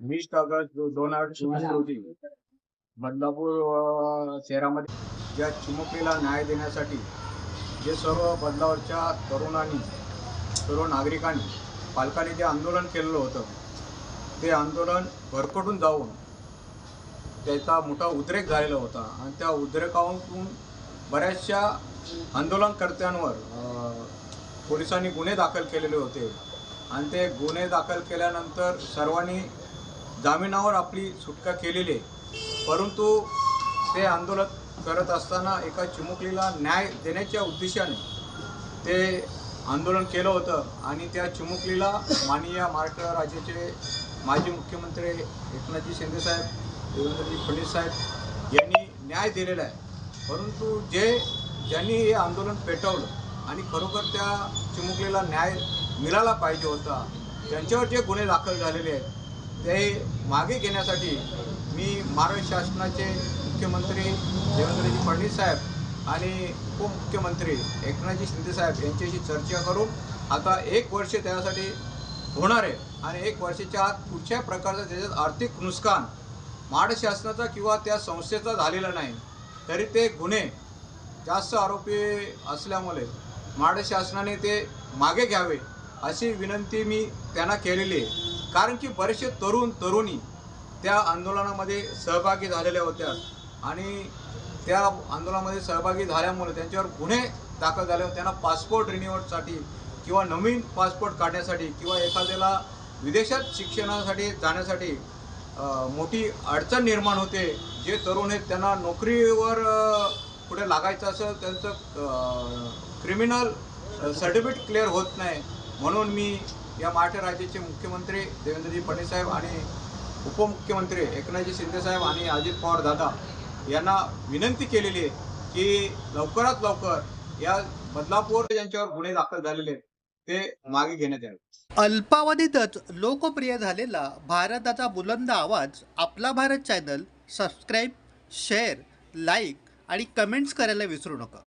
वीस ऑगस्ट दोन हजार चोवीस रोजी बदलापूर शहरामध्ये या चिमुकलीला न्याय देण्यासाठी जे सर्व बदलावरच्या तरुणांनी सर्व नागरिकांनी पालकांनी जे आंदोलन केलेलं होतं ते आंदोलन भरकटून जाऊन त्याचा मोठा उद्रेक झालेला होता. आणि त्या उद्रेकातून बऱ्याचशा आंदोलनकर्त्यांवर पोलिसांनी गुन्हे दाखल केलेले होते. आणि ते गुन्हे दाखल केल्यानंतर सर्वांनी जामिनावर आपली सुटका केलेली आहे. परंतु ते आंदोलन करत असताना एका चिमुकलीला न्याय देण्याच्या उद्देशाने ते आंदोलन केलं होतं आणि त्या चिमुकलीला माननीय महाराष्ट्र राज्याचे माजी मुख्यमंत्री एकनाथजी शिंदेसाहेब देवेंद्रजी फडणवीस साहेब यांनी न्याय दिलेला आहे. परंतु जे ज्यांनी हे आंदोलन पेटवलं आणि खरोखर त्या चिमुकलीला न्याय मिळाला पाहिजे होता त्यांच्यावर जे गुन्हे दाखल झालेले आहेत ते मागे घेण्यासाठी मी महाराष्ट्र शासनाचे मुख्यमंत्री देवेंद्रजी फडणवीस साहेब आणि उपमुख्यमंत्री एकनाथजी शिंदेसाहेब यांच्याशी चर्चा करून आता एक वर्ष त्यासाठी होणार आहे आणि एक वर्षाच्या आत कुठच्या प्रकारचं त्याच्यात आर्थिक नुकसान महाराष्ट्र शासनाचा किंवा त्या संस्थेचा झालेला नाही तरी ते गुन्हे जास्त आरोपी असल्यामुळे महाराष्ट्र शासनाने ते मागे घ्यावे अशी विनंती मी त्यांना केलेली आहे. कारण की बरेचसे तरुण तरुणी त्या आंदोलनामध्ये सहभागी झालेल्या होत्या. आणि त्या आंदोलनामध्ये सहभागी झाल्यामुळे त्यांच्यावर गुन्हे दाखल झाले. होते त्यांना पासपोर्ट रिन्युअलसाठी किंवा नवीन पासपोर्ट काढण्यासाठी किंवा एखाद्याला विदेशात शिक्षणासाठी जाण्यासाठी मोठी अडचण निर्माण होते. जे तरुण आहेत त्यांना नोकरीवर कुठे लागायचं असेल त्यांचं क्रिमिनल सर्टिफिकेट क्लिअर होत नाही. म्हणून मी या महाराष्ट्र राज्याचे मुख्यमंत्री देवेंद्रजी फडणवीससाहेब आणि उपमुख्यमंत्री एकनाथजी शिंदेसाहेब आणि अजित पवार दादा यांना विनंती केलेली आहे की लवकरात लवकर या बदलापूर यांच्यावर गुन्हे दाखल झालेले आहेत ते मागे घेण्यात यावे. अल्पावधीतच लोकप्रिय झालेला भारताचा बुलंद आवाज आपला Bharat channel subscribe share like आणि कमेंट्स करायला विसरू नका.